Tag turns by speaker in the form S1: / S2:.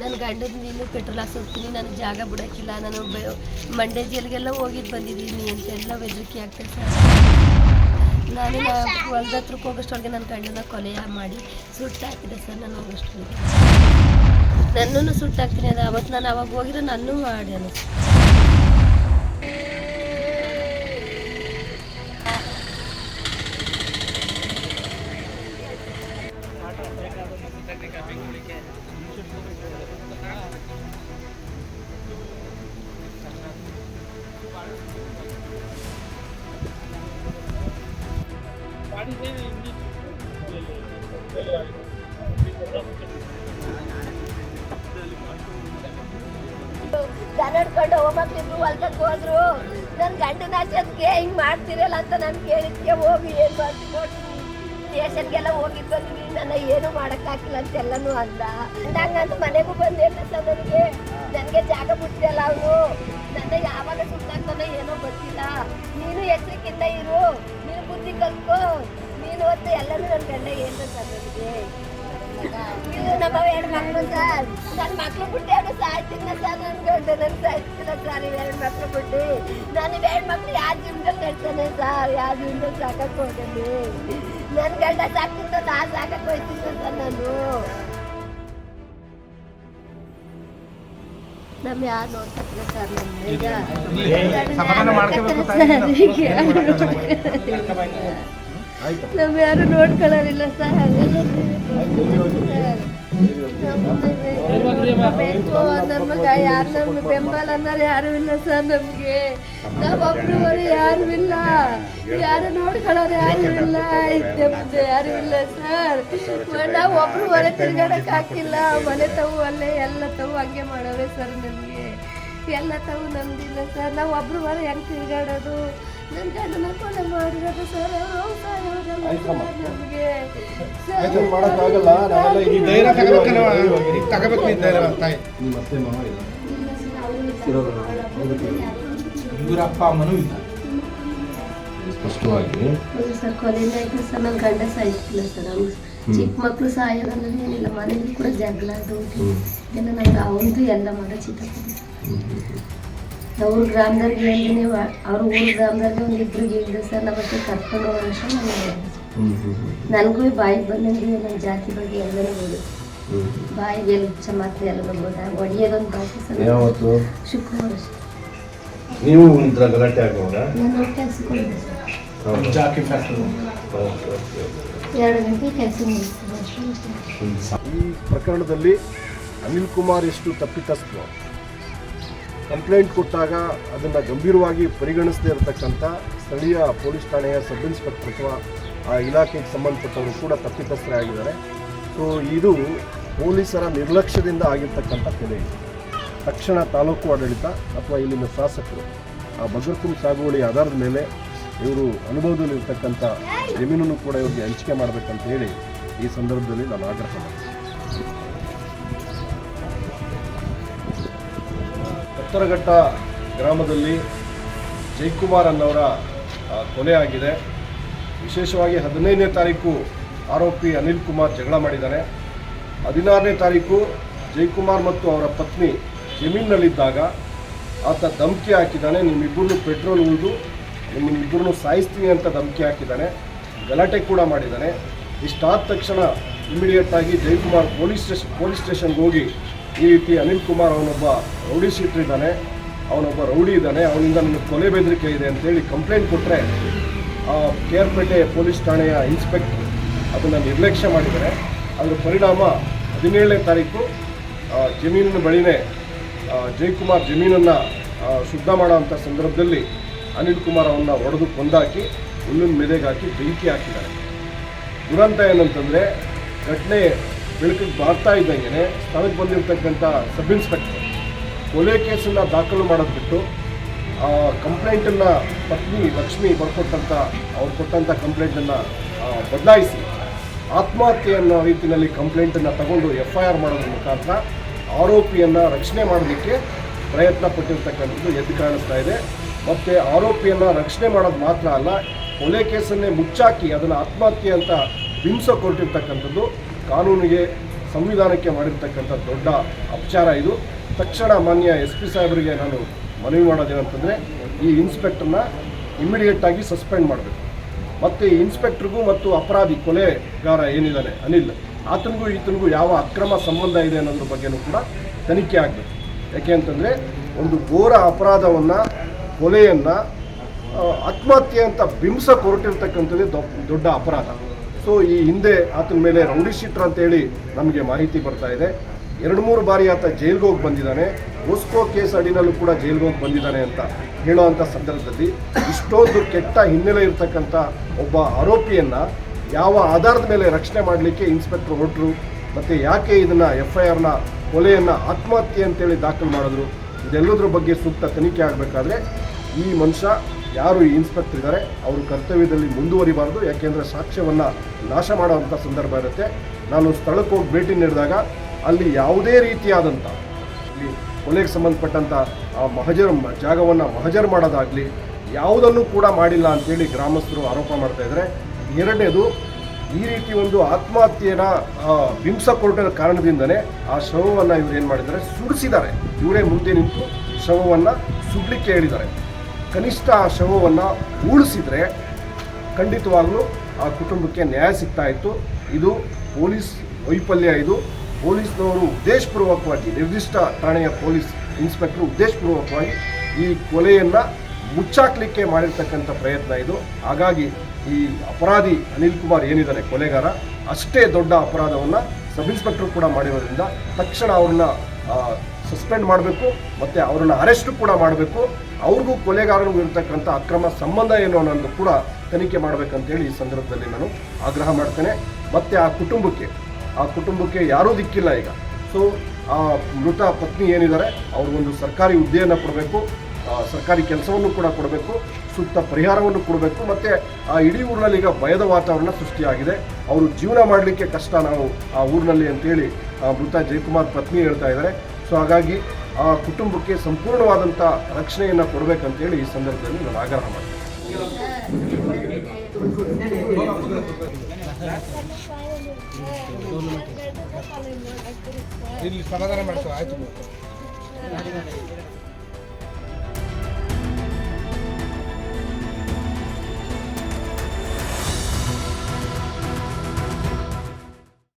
S1: ನನ್ನ ಗಂಡದ ನೀನು ಪೆಟ್ರೋಲ್ ಹಾಕ್ಸೋಗ್ತೀನಿ, ನನಗೆ ಜಾಗ ಬಿಡೋಕ್ಕಿಲ್ಲ, ನಾನು ಬ, ಮಂಡ್ಯ ಜೈಲಿಗೆಲ್ಲ ಹೋಗಿದ್ದು ಬಂದಿದ್ದೀನಿ ಅಂತೆಲ್ಲ ಬೆದರಿಕೆ ಆಗ್ತದೆ ಸರ್. ನಾನು ಹೊಲ್ದ ಹತ್ರಕ್ಕೆ ಹೋಗೋಷ್ಟೊಳಗೆ ನನ್ನ ಗಂಡನ ಕೊಲೆಯ ಮಾಡಿ ಸುಟ್ಟಾಕಿದೆ ಸರ್ ನಾನು ಹೋಗೋಷ್ಟೊಳಗೆ ನನ್ನೂ ಸುಟ್ಟು ಹಾಕ್ತೀನಿ, ಅದು ಅವತ್ತು ನಾನು ಅವಾಗ ಹೋಗಿರೋ ನನ್ನೂ ಮಾಡ್ಯಾನ ದನ ಹಿಡ್ಕೊಂಡು ಹೋಗ್ಮಕ್ಳಿಬ್ರು ಹೊಲ್ದಕ್ಕೆ ಹೋದ್ರು. ನನ್ನ ಗಂಡನ ಆಚೆಗೆ ಹಿಂಗೆ ಮಾಡ್ತಿರಲ್ಲ ಅಂತ ನಾನು ಕೇಳಿದ್ಕೆ ಹೋಗಿ ಏನು ಮಾಡ್ತೀನಿ ನೋಡಿ. ಸ್ಟೇಷನ್ಗೆಲ್ಲ ಹೋಗಿದ್ದು ಬಂದಿದ್ದೀನಿ ನನ್ನ ಏನು ಅಂತ ಅಂತೆಲ್ಲನೂ ಅಂದ. ಹಂಗಂತ ಮನೆಗೂ ಬಂದಿರ್ತ ಸರ್ ನನಗೆ. ನನಗೆ ಜಾಗ ಬಿಟ್ಟಿರಲ್ಲ ಅವನು ನನ್ನ ಯಾವಾಗ ಸುತ್ತಾಗ್ತಾನೆ ಏನೋ ಗೊತ್ತಿಲ್ಲ. ನೀನು ಹೆಸರಿಕ್ಕಿಂತ ಇರು. ನೀನು ನೀನು ಹೊತ್ತು ಎಲ್ಲರೂ ನನ್ನ ಗಂಡ ಏನು ಸರ್ ಇದು? ನಮ್ಮ ಎರಡು ಮಕ್ಕಳು ಸರ್ ನನ್ನ ಮಕ್ಳು ಬಿಟ್ಟು ಎರಡು ಸಾಯ್ತಿಲ್ಲ ಸರ್ ನನ್ನ ಗಂಡ. ನನ್ನ ಸಾಯ್ತಿಲ್ಲ ಸರ್ ಎರಡು ಮಕ್ಳು ಬಿಟ್ಟು. ನಾನು ಎರಡು ಮಕ್ಳು ಯಾವ ಜೀವನದಲ್ಲಿ ನಡ್ತಾನೆ ಸರ್ ಯಾವ ಜೀವನದಲ್ಲಿ ಸಾಕಕ್ಕೆ ಹೋಗಲಿ? ನನ್ನ ಗಂಡ ಸಾಕ್ತಿದ್ದ ನಾ ಸಾಕಕ್ಕೆ ಹೋಯ್ತಿದ್ದೆ ಸರ್ ನಾನು. ನಮ್ಮ ಯಾರು ನೋಡ್ತಿಲ್ಲ ಸರ್ ಈಗ ಯಾರು ನೋಡ್ಕೊಳ್ಳೋದಿಲ್ಲ ಸರ್. ನಮಗೆ ಯಾರು ನಮ್ಗೆ ಬೆಂಬಲ ಅನ್ನೋರು ಯಾರು ಇಲ್ಲ ಸರ್ ನಮಗೆ. ನಾವೊಬ್ರು ಯಾರು ಇಲ್ಲ. ಯಾರು ನೋಡ್ಕೊಳ್ಳೋರು ಯಾರು ಇಲ್ಲ. ಐತೆ ಮುಂದೆ ಯಾರು ಇಲ್ಲ ಸರ್. ನಾವು ಒಬ್ರು ಹೊರೆ ತಿರ್ಗಾಡಕ್ ಹಾಕಿಲ್ಲ. ಮನೆ ತವು ಅಲ್ಲೇ ಎಲ್ಲ ತವು ಹಂಗೆ ಮಾಡೋರೆ ಸರ್ ನಮಗೆ. ಎಲ್ಲ ತವು ನಮ್ದಿಲ್ಲ ಸರ್. ನಾವು ಒಬ್ರು ಹೊರ ಹೆಂಗೆ ತಿರ್ಗಾಡೋದು? ನನ್ನ ಗಂಡನ ಕೊಲೆ ಮಾಡಿರೋದು ಸರ್. ನಮಗೆ
S2: ಆಯ್ತು ಮಾಡೋಕ್ಕಾಗಲ್ಲ ನಾವೆಲ್ಲ
S3: ಈ
S2: ಈಗ
S3: ಧೈರ್ಯ ತಗೋಬೇಕಲ್ವ ಈಗ ತಗೋಬೇಕು ಈ ಧೈರ್ಯ ತಾಯಿ.
S2: ನಿಮ್ಮ ಅತ್ತೆ ಮಾವ ಇಲ್ಲ?
S3: ಇವರ ಅಪ್ಪ ಅಮ್ಮನೂ ಇಲ್ಲ.
S2: ಸ್ಪಷ್ಟವಾಗಿ.
S1: ಸರ್ ಕೊಲೆಯಿಂದ ಆಯ್ತು ಸರ್ ನನ್ನ ಗಂಡ ಸಾಯ್ತಿಲ್ಲ ಸರ್ ಅವ್ನು ಚಿಕ್ಕ ಮಕ್ಕಳು ಸಾಯೋದು ಅನ್ನೋದು ಏನಿಲ್ಲ ಮನೇಲಿ ಕೂಡ ಜಗಳ ಅದು ಏನೋ ನಂಗೆ ಅವನದು ಎಲ್ಲ ಮಾಡೋ ಚಿತ್ತ ಅವ್ರ ಗ್ರಾಮದವ್ರಿಗೆ ನೀವು ಅವ್ರ ಊರ ಗ್ರಾಮದಲ್ಲಿ ಒಂದು ಇಬ್ಬರಿಗೆ ಹೇಳಿದೆ ಸರ್ ನಮ್ಮ ಹತ್ರ ಕರ್ಕೊಂಡು ಹೋಗೋ ಅಷ್ಟು ನನಗೆ ನನಗೂ ಬಾಯಿಗೆ ಬಂದಂಗೆ ನನ್ನ ಜಾತಿ ಬಗ್ಗೆ ಎಲ್ಲರೂ ಹೇಳಿ.
S2: ಹ್ಮ್.
S1: ಬಾಯಿಗೆ ಎಲ್ಲ ಹುಚ್ಚ ಮಾತ್ರ ಎಲ್ಲ ಬೋದ ಒಡೆಯೋದೊಂದು ಭಾಷೆ
S2: ಯಾವತ್ತು?
S1: ಶುಕ್ರವಾರ
S2: ನೀವು ಇದ್ರ ಗಲಾಟೆ ಆಗುವಾಗ
S1: ನಾನು ಕೆಲಸ
S3: ಜಾಕಿ ಫ್ಯಾಕ್ಟ್ರಿ
S1: ಎರಡು ಗಂಟೆ ಕೆಲಸ
S2: ಈ ಪ್ರಕರಣದಲ್ಲಿ ಅನಿಲ್ ಕುಮಾರ್ ಎಷ್ಟು ತಪ್ಪಿತಸ್ಥ ಕಂಪ್ಲೇಂಟ್ ಕೊಟ್ಟಾಗ ಅದನ್ನು ಗಂಭೀರವಾಗಿ ಪರಿಗಣಿಸದೇ ಇರತಕ್ಕಂಥ ಸ್ಥಳೀಯ ಪೊಲೀಸ್ ಠಾಣೆಯ ಸಬ್ ಇನ್ಸ್ಪೆಕ್ಟರ್ ಅಥವಾ ಆ ಇಲಾಖೆಗೆ ಸಂಬಂಧಪಟ್ಟವರು ಕೂಡ ತಪ್ಪಿತಸ್ಥರೇ ಆಗಿದ್ದಾರೆ ಸೊ ಇದು ಪೊಲೀಸರ ನಿರ್ಲಕ್ಷ್ಯದಿಂದ ಆಗಿರ್ತಕ್ಕಂಥ ಕೊಲೆ. ತಕ್ಷಣ ತಾಲೂಕು ಆಡಳಿತ ಅಥವಾ ಇಲ್ಲಿನ ಶಾಸಕರು ಆ ಬಗರ್ಕುಂ ಸಾಗುವಳಿ ಆಧಾರದ ಮೇಲೆ ಇವರು ಅನುಭವದಲ್ಲಿರ್ತಕ್ಕಂಥ ಜಮೀನನ್ನು ಕೂಡ ಇವರಿಗೆ ಹಂಚಿಕೆ ಮಾಡಬೇಕಂತ ಹೇಳಿ ಈ ಸಂದರ್ಭದಲ್ಲಿ ನಾನು ಆಗ್ರಹ ಮಾಡ್ತೀನಿ. ಉತ್ತರಘಟ್ಟ ಗ್ರಾಮದಲ್ಲಿ ಜೈಕುಮಾರ್ ಅನ್ನೋರ ಕೊಲೆ ಆಗಿದೆ. ವಿಶೇಷವಾಗಿ ಹದಿನೈದನೇ ತಾರೀಕು ಆರೋಪಿ ಅನಿಲ್ ಕುಮಾರ್ ಜಗಳ ಮಾಡಿದ್ದಾನೆ. ಹದಿನಾರನೇ ತಾರೀಕು ಜಯಕುಮಾರ್ ಮತ್ತು ಅವರ ಪತ್ನಿ ಜಮೀನಿನಲ್ಲಿದ್ದಾಗ ಆತ ಧಮಕಿ ಹಾಕಿದ್ದಾನೆ. ನಿಮ್ಮಿಬ್ಬರನ್ನು ಪೆಟ್ರೋಲ್ ಉಳಿದು ನಿಮ್ಮಿಬ್ಬರನ್ನು ಸಾಯಿಸ್ತೀನಿ ಅಂತ ಧಮಕಿ ಹಾಕಿದ್ದಾನೆ. ಗಲಾಟೆ ಕೂಡ ಮಾಡಿದ್ದಾನೆ. ಇಷ್ಟಾದ ತಕ್ಷಣ ಇಮಿಡಿಯೇಟಾಗಿ ಜಯಕುಮಾರ್ ಪೊಲೀಸ್ ಸ್ಟೇಷನ್ ಪೊಲೀಸ್ ಸ್ಟೇಷನ್ಗೆ ಹೋಗಿ ಈ ರೀತಿ ಅನಿಲ್ ಕುಮಾರ್ ಅವನೊಬ್ಬ ರೌಡಿ ಸೀಟ್ರಿದ್ದಾನೆ ಅವನೊಬ್ಬ ರೌಡಿ ಇದ್ದಾನೆ. ಅವನಿಂದ ನನಗೆ ಕೊಲೆ ಬೆದರಿಕೆ ಇದೆ ಅಂತೇಳಿ ಕಂಪ್ಲೇಂಟ್ ಕೊಟ್ಟರೆ ಕೇರ್ಪೇಟೆ ಪೊಲೀಸ್ ಠಾಣೆಯ ಇನ್ಸ್ಪೆಕ್ಟರ್ ಅದನ್ನು ನಿರ್ಲಕ್ಷ್ಯ ಮಾಡಿದರೆ ಅದರ ಪರಿಣಾಮ ಹದಿನೇಳನೇ ತಾರೀಕು ಜಮೀನಿನ ಬಳಿನೇ ಜಯಕುಮಾರ್ ಜಮೀನನ್ನು ಶುದ್ಧ ಮಾಡೋವಂಥ ಸಂದರ್ಭದಲ್ಲಿ ಅನಿಲ್ ಕುಮಾರ್ ಅವನ್ನ ಹೊಡೆದು ಕೊಂದಾಕಿ, ಹುಲ್ಲಿನ ಮೆದೆಗೆ ಹಾಕಿ ಬೆಂಕಿ ಹಾಕಿದ್ದಾರೆ. ದುರಂತ ಏನಂತಂದರೆ, ಘಟನೆ ಬೆಳಕಿಗೆ ಬರ್ತಾ ಇದ್ದಂಗೆ ಸ್ಥಳಕ್ಕೆ ಬಂದಿರತಕ್ಕಂಥ ಸಬ್ ಇನ್ಸ್ಪೆಕ್ಟರ್ ಕೊಲೆ ಕೇಸನ್ನು ದಾಖಲು ಮಾಡೋದು ಬಿಟ್ಟು ಕಂಪ್ಲೇಂಟನ್ನು ಪತ್ನಿ ಲಕ್ಷ್ಮಿ ಬರ್ಕೊಟ್ಟಂಥ ಅವ್ರು ಕೊಟ್ಟಂಥ ಕಂಪ್ಲೇಂಟನ್ನು ಬದಲಾಯಿಸಿ ಆತ್ಮಹತ್ಯೆ ಅನ್ನೋ ರೀತಿಯಲ್ಲಿ ಕಂಪ್ಲೇಂಟನ್ನು ತಗೊಂಡು ಎಫ್ ಐ ಆರ್ ಮಾಡೋದ್ರ ಮುಖಾಂತರ ಆರೋಪಿಯನ್ನು ರಕ್ಷಣೆ ಮಾಡಲಿಕ್ಕೆ ಪ್ರಯತ್ನ ಪಟ್ಟಿರ್ತಕ್ಕಂಥದ್ದು ಎದ್ದು ಕಾಣಿಸ್ತಾ ಇದೆ. ಮತ್ತು ಆರೋಪಿಯನ್ನು ರಕ್ಷಣೆ ಮಾಡೋದು ಮಾತ್ರ ಅಲ್ಲ, ಕೊಲೆ ಕೇಸನ್ನೇ ಮುಚ್ಚಾಕಿ ಅದನ್ನು ಆತ್ಮಹತ್ಯೆ ಅಂತ ಬಿಂಬಿಸೋ ಕೊಟ್ಟಿರ್ತಕ್ಕಂಥದ್ದು ಕಾನೂನಿಗೆ, ಸಂವಿಧಾನಕ್ಕೆ ಮಾಡಿರ್ತಕ್ಕಂಥ ದೊಡ್ಡ ಅಪಚಾರ ಇದು. ತಕ್ಷಣ ಮಾನ್ಯ ಎಸ್ ಪಿ ಸಾಹೇಬರಿಗೆ ನಾನು ಮನವಿ ಮಾಡೋದೇನಂತಂದರೆ ಈ ಇನ್ಸ್ಪೆಕ್ಟರ್ನ ಆಗಿ ಸಸ್ಪೆಂಡ್ ಮಾಡಬೇಕು. ಮತ್ತು ಈ ಇನ್ಸ್ಪೆಕ್ಟ್ರಿಗೂ ಮತ್ತು ಅಪರಾಧಿ ಕೊಲೆಗಾರ ಏನಿದ್ದಾನೆ ಅನಿಲ್, ಆತನಿಗೂ ಈತನಿಗೂ ಯಾವ ಅಕ್ರಮ ಸಂಬಂಧ ಇದೆ ಅನ್ನೋದ್ರ ಬಗ್ಗೆನೂ ಕೂಡ ತನಿಖೆ ಆಗಬೇಕು. ಯಾಕೆ ಅಂತಂದರೆ, ಒಂದು ಘೋರ ಅಪರಾಧವನ್ನು, ಕೊಲೆಯನ್ನು ಆತ್ಮಹತ್ಯೆ ಅಂತ ಬಿಂಸ ಕೊರಟಿರ್ತಕ್ಕಂಥದ್ದೇ ದೊಡ್ಡ ಅಪರಾಧ. ಸೊ ಈ ಹಿಂದೆ ಆತನ ಮೇಲೆ ರೌಡಿ ಶೀಟ್ರ್ ಅಂತೇಳಿ ನಮಗೆ ಮಾಹಿತಿ ಬರ್ತಾ ಇದೆ. ಎರಡು ಮೂರು ಬಾರಿ ಆತ ಜೈಲ್ಗೆ ಹೋಗಿ ಬಂದಿದ್ದಾನೆ. ಓಸ್ಕೋ ಕೇಸ್ ಅಡಿನಲ್ಲೂ ಕೂಡ ಜೈಲ್ಗೆ ಹೋಗಿ ಬಂದಿದ್ದಾನೆ ಅಂತ ಹೇಳೋವಂಥ ಸಂದರ್ಭದಲ್ಲಿ ಇಷ್ಟೊಂದು ಕೆಟ್ಟ ಹಿನ್ನೆಲೆ ಇರತಕ್ಕಂಥ ಒಬ್ಬ ಆರೋಪಿಯನ್ನು ಯಾವ ಆಧಾರದ ಮೇಲೆ ರಕ್ಷಣೆ ಮಾಡಲಿಕ್ಕೆ ಇನ್ಸ್ಪೆಕ್ಟರ್ ಹೊರಟರು, ಮತ್ತು ಯಾಕೆ ಇದನ್ನು ಎಫ್ ಐ ಆರ್ನ ಕೊಲೆಯನ್ನು ಆತ್ಮಹತ್ಯೆ ಅಂತೇಳಿ ದಾಖಲು ಮಾಡಿದ್ರು, ಇದೆಲ್ಲದರ ಬಗ್ಗೆ ಸೂಕ್ತ ತನಿಖೆ ಆಗಬೇಕಾದ್ರೆ ಈ ಮನುಷ್ಯ ಯಾರು ಈ ಇನ್ಸ್ಪೆಕ್ಟರ್ ಇದ್ದಾರೆ, ಅವರು ಕರ್ತವ್ಯದಲ್ಲಿ ಮುಂದುವರಿಬಾರ್ದು, ಯಾಕೆಂದರೆ ಸಾಕ್ಷ್ಯವನ್ನು ನಾಶ ಮಾಡುವಂಥ ಸಂದರ್ಭ ಇರುತ್ತೆ. ನಾನು ಸ್ಥಳಕ್ಕೆ ಹೋಗಿ ಭೇಟಿ ನೀಡಿದಾಗ ಅಲ್ಲಿ ಯಾವುದೇ ರೀತಿಯಾದಂಥ ಇಲ್ಲಿ ಕೊಲೆಗೆ ಸಂಬಂಧಪಟ್ಟಂಥ ಆ ಮಹಜರ್ ಜಾಗವನ್ನು ಮಹಜರ್ ಮಾಡೋದಾಗಲಿ ಯಾವುದನ್ನು ಕೂಡ ಮಾಡಿಲ್ಲ ಅಂತೇಳಿ ಗ್ರಾಮಸ್ಥರು ಆರೋಪ ಮಾಡ್ತಾ ಇದ್ದಾರೆ. ಎರಡನೇದು, ಈ ರೀತಿ ಒಂದು ಆತ್ಮಹತ್ಯೆನ ಬಿಂಸ ಕೊರಟದ ಕಾರಣದಿಂದನೇ ಆ ಶವವನ್ನು ಇವ್ರು ಏನು ಮಾಡಿದ್ದಾರೆ, ಸುಡಿಸಿದ್ದಾರೆ. ಇವರೇ ಮುಂದೆ ನಿಂತು ಶವವನ್ನು ಸುಡಲಿಕ್ಕೆ ಹೇಳಿದ್ದಾರೆ. ಕನಿಷ್ಠ ಆ ಶವವನ್ನು ಉಳಿಸಿದರೆ ಖಂಡಿತವಾಗಲೂ ಆ ಕುಟುಂಬಕ್ಕೆ ನ್ಯಾಯ ಸಿಗ್ತಾ ಇತ್ತು. ಇದು ಪೊಲೀಸ್ ವೈಫಲ್ಯ ಇದು. ಪೊಲೀಸ್ನವರು ಉದ್ದೇಶಪೂರ್ವಕವಾಗಿ, ನಿರ್ದಿಷ್ಟ ಠಾಣೆಯ ಪೊಲೀಸ್ ಇನ್ಸ್ಪೆಕ್ಟರ್ ಉದ್ದೇಶಪೂರ್ವಕವಾಗಿ ಈ ಕೊಲೆಯನ್ನು ಮುಚ್ಚಾಕ್ಲಿಕ್ಕೆ ಮಾಡಿರ್ತಕ್ಕಂಥ ಪ್ರಯತ್ನ ಇದು. ಹಾಗಾಗಿ ಈ ಅಪರಾಧಿ ಅನಿಲ್ ಕುಮಾರ್ ಏನಿದ್ದಾನೆ ಕೊಲೆಗಾರ, ಅಷ್ಟೇ ದೊಡ್ಡ ಅಪರಾಧವನ್ನು ಸಬ್ ಇನ್ಸ್ಪೆಕ್ಟರ್ ಕೂಡ ಮಾಡಿರೋದ್ರಿಂದ ತಕ್ಷಣ ಅವ್ರನ್ನ ಸಸ್ಪೆಂಡ್ ಮಾಡಬೇಕು, ಮತ್ತು ಅವ್ರನ್ನ ಅರೆಸ್ಟ್ ಕೂಡ ಮಾಡಬೇಕು. ಅವ್ರಿಗೂ ಕೊಲೆಗಾರನಿಗೂ ಇರತಕ್ಕಂಥ ಅಕ್ರಮ ಸಂಬಂಧ ಏನು ಅನ್ನೋದು ಕೂಡ ತನಿಖೆ ಮಾಡಬೇಕಂತೇಳಿ ಈ ಸಂದರ್ಭದಲ್ಲಿ ನಾನು ಆಗ್ರಹ ಮಾಡ್ತೇನೆ. ಮತ್ತು ಆ ಕುಟುಂಬಕ್ಕೆ ಆ ಕುಟುಂಬಕ್ಕೆ ಯಾರೂ ದಿಕ್ಕಿಲ್ಲ ಈಗ. ಸೊ ಆ ಮೃತ ಪತ್ನಿ ಏನಿದ್ದಾರೆ, ಅವ್ರಿಗೊಂದು ಸರ್ಕಾರಿ ಹುದ್ದೆಯನ್ನು ಕೊಡಬೇಕು ಸರ್ಕಾರಿ ಕೆಲಸವನ್ನು ಕೂಡ ಕೊಡಬೇಕು, ಸೂಕ್ತ ಪರಿಹಾರವನ್ನು ಕೊಡಬೇಕು, ಮತ್ತು ಆ ಇಡೀ ಊರಿನಲ್ಲಿ ಈಗ ಭಯದ ವಾತಾವರಣ ಸೃಷ್ಟಿಯಾಗಿದೆ. ಅವರು ಜೀವನ ಮಾಡಲಿಕ್ಕೆ ಕಷ್ಟ, ನಾವು ಆ ಊರಿನಲ್ಲಿ ಅಂತೇಳಿ ಆ ಮೃತ ಜಯಕುಮಾರ್ ಪತ್ನಿ ಹೇಳ್ತಾ ಇದ್ದಾರೆ. ಸೊ ಹಾಗಾಗಿ ಆ ಕುಟುಂಬಕ್ಕೆ ಸಂಪೂರ್ಣವಾದಂಥ ರಕ್ಷಣೆಯನ್ನು ಕೊಡಬೇಕಂತೇಳಿ ಈ ಸಂದರ್ಭದಲ್ಲಿ ನಾನು ಆಗ್ರಹ ಮಾಡ್ತೀನಿ.
S3: ಇಲ್ಲಿ ಸಮಾಧಾನ ಮಾಡ್ಕೋ ಆಯ್ತು